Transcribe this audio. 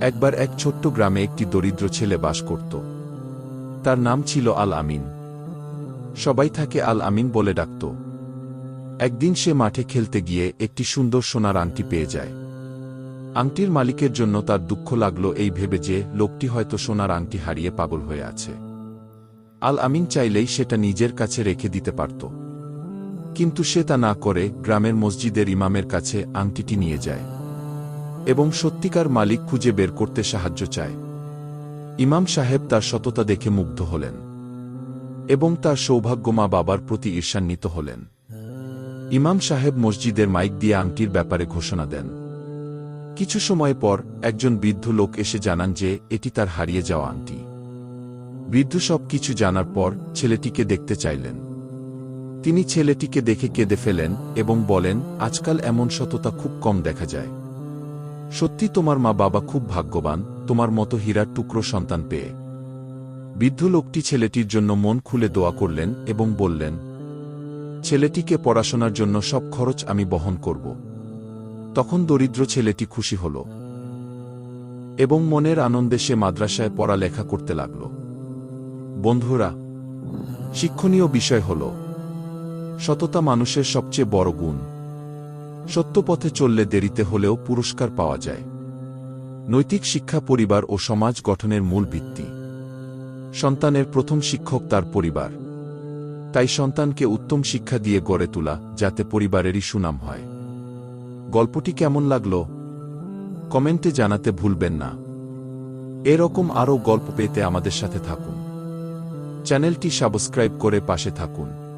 একবার এক ছোট্ট গ্রামে একটি দরিদ্র ছেলে বাস করত। তার নাম ছিল আল আমিন। সবাই তাকে আল আমিন বলে ডাকত। একদিন সে মাঠে খেলতে গিয়ে একটি সুন্দর সোনার আংটি পেয়ে যায়। আংটির মালিকের জন্য তার দুঃখ লাগল এই ভেবে যে লোকটি হয়তো সোনার আংটি হারিয়ে পাগল হয়ে আছে। আল আমিন চাইলেই সেটা নিজের কাছে রেখে দিতে পারত। কিন্তু সে তা না করে গ্রামের মসজিদের ইমামের কাছে আংটিটি নিয়ে যায়। এবং সত্যিকার মালিক খুঁজে বের করতে সাহায্য চায়। ইমাম সাহেব তার সততা দেখে মুগ্ধ হলেন এবং তার সৌভাগ্যমা বাবার প্রতি ঈর্ষান্বিত হলেন। ইমাম সাহেব মসজিদের মাইক দিয়ে আংটির ব্যাপারে ঘোষণা দেন। কিছু সময় পর একজন বৃদ্ধ লোক এসে জানান যে এটি তার হারিয়ে যাওয়া আংটি। বৃদ্ধ সব কিছু জানার পর ছেলেটিকে দেখতে চাইলেন। তিনি ছেলেটিকে দেখে কেঁদে ফেলেন এবং বলেন, আজকাল এমন সততা খুব কম দেখা যায়। সত্যি তোমার মা বাবা খুব ভাগ্যবান, তোমার মতো হীরার টুকরো সন্তান পেয়ে। বৃদ্ধ লোকটি ছেলেটির জন্য মন খুলে দোয়া করলেন এবং বললেন, ছেলেটিকে পড়াশোনার জন্য সব খরচ আমি বহন করব। তখন দরিদ্র ছেলেটি খুশি হল এবং মনের আনন্দে সে মাদ্রাসায় পড়ালেখা করতে লাগল। বন্ধুরা, শিক্ষণীয় বিষয় হল, সততা মানুষের সবচেয়ে বড় গুণ। সত্য পথে চললে দেরিতে হলেও পুরস্কার পাওয়া যায়। নৈতিক শিক্ষা পরিবার ও সমাজ গঠনের মূল ভিত্তি। সন্তানের প্রথম শিক্ষক তার পরিবার। তাই সন্তানকে উত্তম শিক্ষা দিয়ে গড়ে তোলা যাতে পরিবারেরই সুনাম হয়। গল্পটি কেমন লাগল? কমেন্টে জানাতে ভুলবেন না। এরকম আরও গল্প পেতে আমাদের সাথে থাকুন। চ্যানেলটি সাবস্ক্রাইব করে পাশে থাকুন।